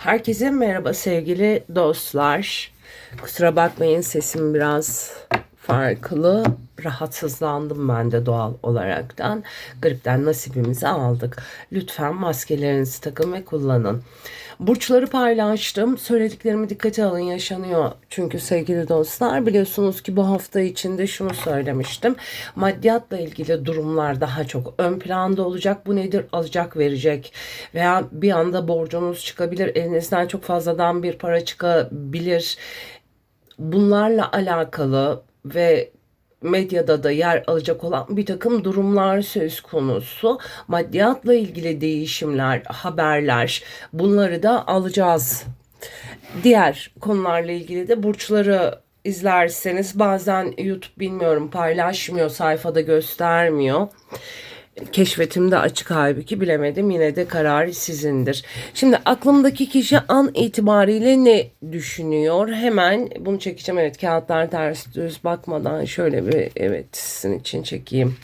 Herkese merhaba sevgili dostlar. Kusura bakmayın sesim biraz farklı. Rahatsızlandım ben de doğal olaraktan. Gripten nasibimizi aldık. Lütfen maskelerinizi takın ve kullanın. Burçları paylaştım. Söylediklerimi dikkate alın yaşanıyor. Çünkü sevgili dostlar biliyorsunuz ki bu hafta içinde şunu söylemiştim. Maddiyatla ilgili durumlar daha çok ön planda olacak. Bu nedir? Alacak verecek. Veya bir anda borcunuz çıkabilir. Elinizden çok fazladan bir para çıkabilir. Bunlarla alakalı ve medyada da yer alacak olan bir takım durumlar söz konusu. Maddiyatla ilgili değişimler, haberler bunları da alacağız. Diğer konularla ilgili de burçları izlerseniz bazen YouTube bilmiyorum paylaşmıyor, sayfada göstermiyor keşfetimde açık halbuki bilemedim yine de karar sizindir. Şimdi aklımdaki kişi an itibariyle ne düşünüyor? Hemen bunu çekeceğim evet kağıtlar ters düz bakmadan şöyle bir evet sizin için çekeyim.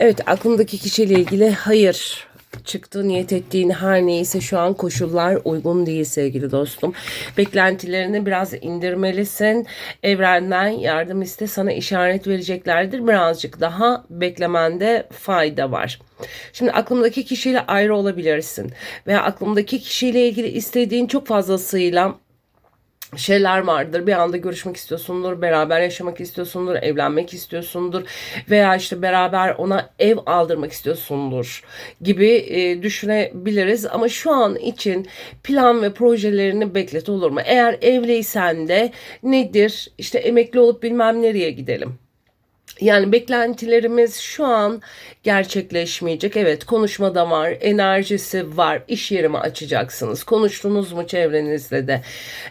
Evet aklımdaki kişiyle ilgili hayır çıktı. Niyet ettiğin her neyse şu an koşullar uygun değil sevgili dostum. Beklentilerini biraz indirmelisin. Evrenden yardım iste sana işaret vereceklerdir. Birazcık daha beklemende fayda var. Şimdi aklımdaki kişiyle ayrı olabilirsin. Veya aklımdaki kişiyle ilgili istediğin çok fazlasıyla şeyler vardır. Bir anda görüşmek istiyorsundur, beraber yaşamak istiyorsundur, evlenmek istiyorsundur veya işte beraber ona ev aldırmak istiyorsundur gibi e, düşünebiliriz. Ama şu an için plan ve projelerini beklet olur mu? Eğer evliysen de nedir? İşte emekli olup bilmem nereye gidelim. Yani beklentilerimiz şu an gerçekleşmeyecek. Evet konuşmada var, enerjisi var. İş yerimi açacaksınız. Konuştunuz mu çevrenizde de?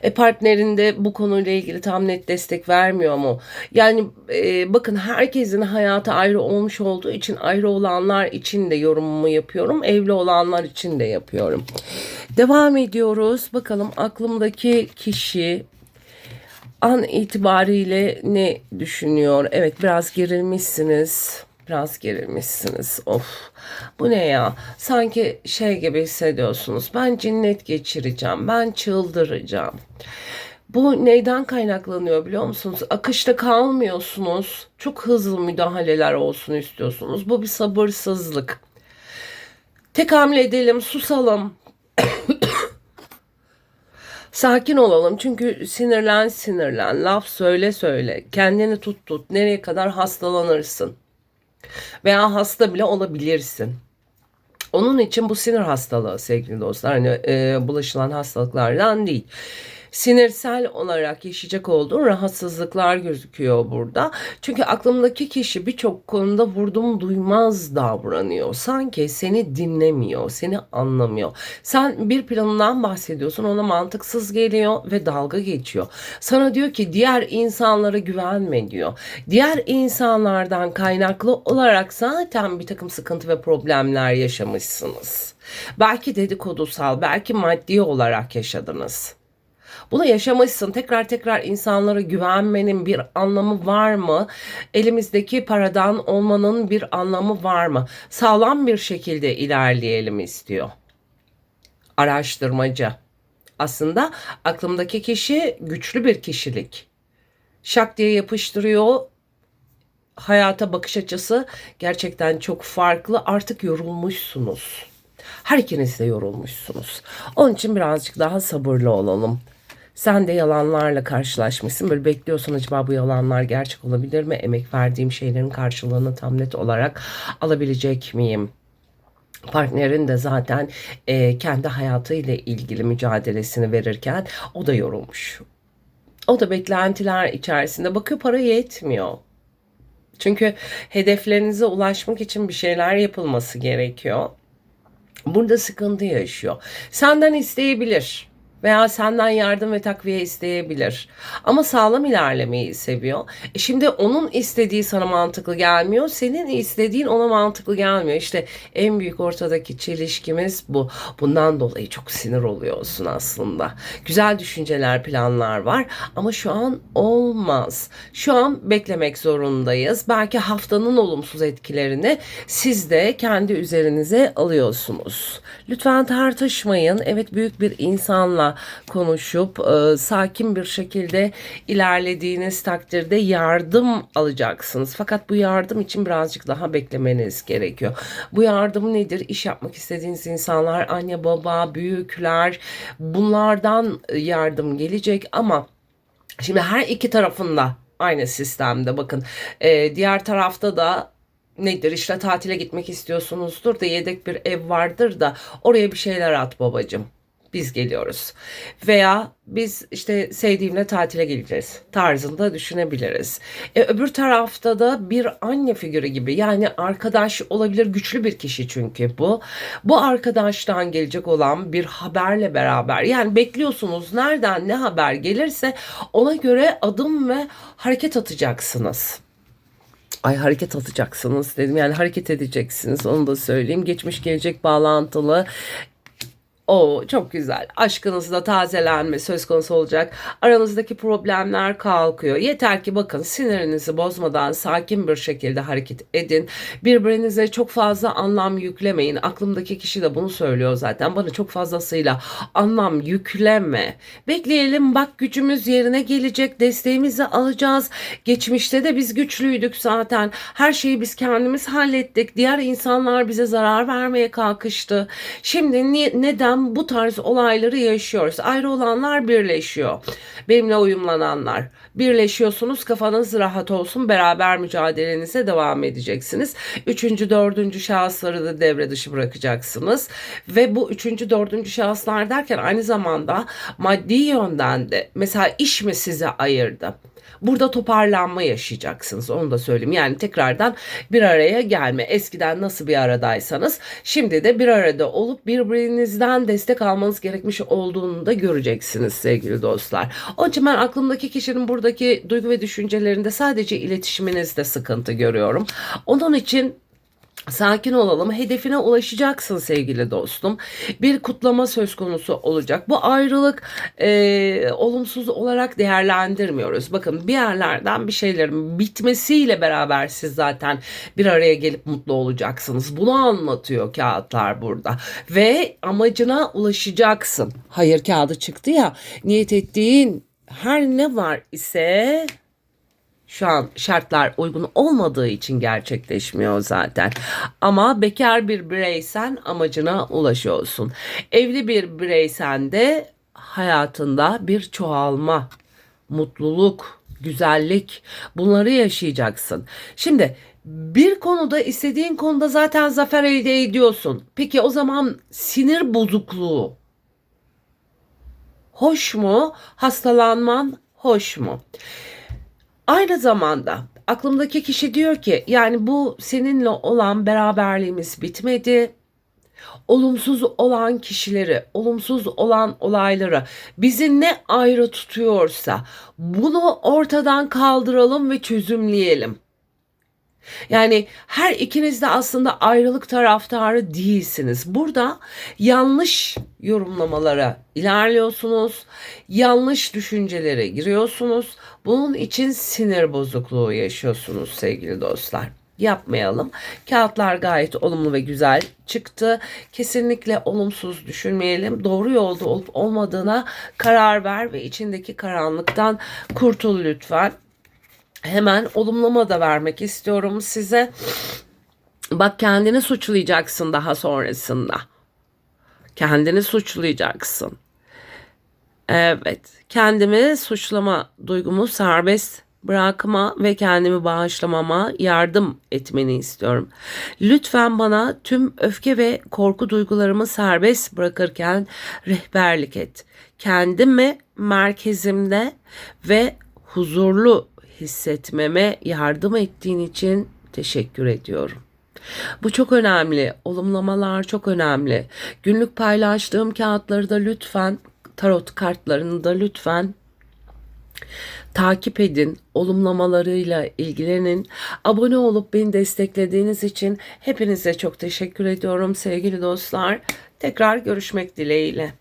E, partnerinde bu konuyla ilgili tam net destek vermiyor mu? Yani e, bakın herkesin hayatı ayrı olmuş olduğu için ayrı olanlar için de yorumumu yapıyorum. Evli olanlar için de yapıyorum. Devam ediyoruz. Bakalım aklımdaki kişi an itibariyle ne düşünüyor? Evet biraz gerilmişsiniz. Biraz gerilmişsiniz. Of bu ne ya? Sanki şey gibi hissediyorsunuz. Ben cinnet geçireceğim. Ben çıldıracağım. Bu neyden kaynaklanıyor biliyor musunuz? Akışta kalmıyorsunuz. Çok hızlı müdahaleler olsun istiyorsunuz. Bu bir sabırsızlık. Tekamül edelim, susalım. Sakin olalım. Çünkü sinirlen sinirlen, laf söyle söyle, kendini tut tut, nereye kadar hastalanırsın? Veya hasta bile olabilirsin. Onun için bu sinir hastalığı sevgili dostlar. Hani e, bulaşılan hastalıklardan değil sinirsel olarak yaşayacak olduğun rahatsızlıklar gözüküyor burada. Çünkü aklımdaki kişi birçok konuda vurdum duymaz davranıyor. Sanki seni dinlemiyor, seni anlamıyor. Sen bir planından bahsediyorsun ona mantıksız geliyor ve dalga geçiyor. Sana diyor ki diğer insanlara güvenme diyor. Diğer insanlardan kaynaklı olarak zaten bir takım sıkıntı ve problemler yaşamışsınız. Belki dedikodusal, belki maddi olarak yaşadınız. Bunu yaşamışsın. Tekrar tekrar insanlara güvenmenin bir anlamı var mı? Elimizdeki paradan olmanın bir anlamı var mı? Sağlam bir şekilde ilerleyelim istiyor. Araştırmacı. Aslında aklımdaki kişi güçlü bir kişilik. Şak diye yapıştırıyor. Hayata bakış açısı gerçekten çok farklı. Artık yorulmuşsunuz. Her ikiniz de yorulmuşsunuz. Onun için birazcık daha sabırlı olalım. Sen de yalanlarla karşılaşmışsın. Böyle bekliyorsun acaba bu yalanlar gerçek olabilir mi? Emek verdiğim şeylerin karşılığını tam net olarak alabilecek miyim? Partnerin de zaten e, kendi hayatıyla ilgili mücadelesini verirken o da yorulmuş. O da beklentiler içerisinde bakıyor para yetmiyor. Çünkü hedeflerinize ulaşmak için bir şeyler yapılması gerekiyor. Burada sıkıntı yaşıyor. Senden isteyebilir veya senden yardım ve takviye isteyebilir. Ama sağlam ilerlemeyi seviyor. E şimdi onun istediği sana mantıklı gelmiyor. Senin istediğin ona mantıklı gelmiyor. İşte en büyük ortadaki çelişkimiz bu. Bundan dolayı çok sinir oluyorsun aslında. Güzel düşünceler, planlar var ama şu an olmaz. Şu an beklemek zorundayız. Belki haftanın olumsuz etkilerini siz de kendi üzerinize alıyorsunuz. Lütfen tartışmayın. Evet büyük bir insanla konuşup e, sakin bir şekilde ilerlediğiniz takdirde yardım alacaksınız. Fakat bu yardım için birazcık daha beklemeniz gerekiyor. Bu yardım nedir? İş yapmak istediğiniz insanlar, anne baba, büyükler bunlardan yardım gelecek ama şimdi her iki tarafında aynı sistemde bakın e, diğer tarafta da nedir işte tatile gitmek istiyorsunuzdur da yedek bir ev vardır da oraya bir şeyler at babacım biz geliyoruz. Veya biz işte sevdiğimle tatile geleceğiz tarzında düşünebiliriz. E, öbür tarafta da bir anne figürü gibi yani arkadaş olabilir güçlü bir kişi çünkü bu. Bu arkadaştan gelecek olan bir haberle beraber yani bekliyorsunuz nereden ne haber gelirse ona göre adım ve hareket atacaksınız. Ay hareket atacaksınız dedim. Yani hareket edeceksiniz onu da söyleyeyim. Geçmiş gelecek bağlantılı o çok güzel. Aşkınızda tazelenme söz konusu olacak. Aranızdaki problemler kalkıyor. Yeter ki bakın sinirinizi bozmadan sakin bir şekilde hareket edin. Birbirinize çok fazla anlam yüklemeyin. Aklımdaki kişi de bunu söylüyor zaten. Bana çok fazlasıyla anlam yükleme. Bekleyelim bak gücümüz yerine gelecek. Desteğimizi alacağız. Geçmişte de biz güçlüydük zaten. Her şeyi biz kendimiz hallettik. Diğer insanlar bize zarar vermeye kalkıştı. Şimdi ni- neden bu tarz olayları yaşıyoruz? Ayrı olanlar birleşiyor. Benimle uyumlananlar. Birleşiyorsunuz kafanız rahat olsun. Beraber mücadelenize devam edeceksiniz. Üçüncü, dördüncü şahısları da devre dışı bırakacaksınız. Ve bu üçüncü, dördüncü şahıslar derken aynı zamanda maddi yönden de mesela iş mi size ayırdı? Burada toparlanma yaşayacaksınız onu da söyleyeyim. Yani tekrardan bir araya gelme. Eskiden nasıl bir aradaysanız şimdi de bir arada olup birbirinizden destek almanız gerekmiş olduğunu da göreceksiniz sevgili dostlar. Onun için ben aklımdaki kişinin buradaki duygu ve düşüncelerinde sadece iletişiminizde sıkıntı görüyorum. Onun için Sakin olalım. Hedefine ulaşacaksın sevgili dostum. Bir kutlama söz konusu olacak. Bu ayrılık e, olumsuz olarak değerlendirmiyoruz. Bakın bir yerlerden bir şeylerin bitmesiyle beraber siz zaten bir araya gelip mutlu olacaksınız. Bunu anlatıyor kağıtlar burada. Ve amacına ulaşacaksın. Hayır kağıdı çıktı ya. Niyet ettiğin her ne var ise şu an şartlar uygun olmadığı için gerçekleşmiyor zaten. Ama bekar bir bireysen amacına ulaşıyorsun. Evli bir bireysen de hayatında bir çoğalma, mutluluk, güzellik bunları yaşayacaksın. Şimdi bir konuda istediğin konuda zaten zafer elde ediyorsun. Peki o zaman sinir bozukluğu hoş mu? Hastalanman hoş mu? Aynı zamanda aklımdaki kişi diyor ki yani bu seninle olan beraberliğimiz bitmedi. Olumsuz olan kişileri, olumsuz olan olayları bizi ne ayrı tutuyorsa bunu ortadan kaldıralım ve çözümleyelim. Yani her ikiniz de aslında ayrılık taraftarı değilsiniz. Burada yanlış yorumlamalara ilerliyorsunuz. Yanlış düşüncelere giriyorsunuz. Bunun için sinir bozukluğu yaşıyorsunuz sevgili dostlar yapmayalım. Kağıtlar gayet olumlu ve güzel çıktı. Kesinlikle olumsuz düşünmeyelim. Doğru yolda olup olmadığına karar ver ve içindeki karanlıktan kurtul lütfen hemen olumlama da vermek istiyorum size. Bak kendini suçlayacaksın daha sonrasında. Kendini suçlayacaksın. Evet, kendimi suçlama duygumu serbest bırakma ve kendimi bağışlamama yardım etmeni istiyorum. Lütfen bana tüm öfke ve korku duygularımı serbest bırakırken rehberlik et. Kendimi merkezimde ve huzurlu hissetmeme yardım ettiğin için teşekkür ediyorum. Bu çok önemli. Olumlamalar çok önemli. Günlük paylaştığım kağıtları da lütfen tarot kartlarını da lütfen takip edin, olumlamalarıyla ilgilenin. Abone olup beni desteklediğiniz için hepinize çok teşekkür ediyorum sevgili dostlar. Tekrar görüşmek dileğiyle.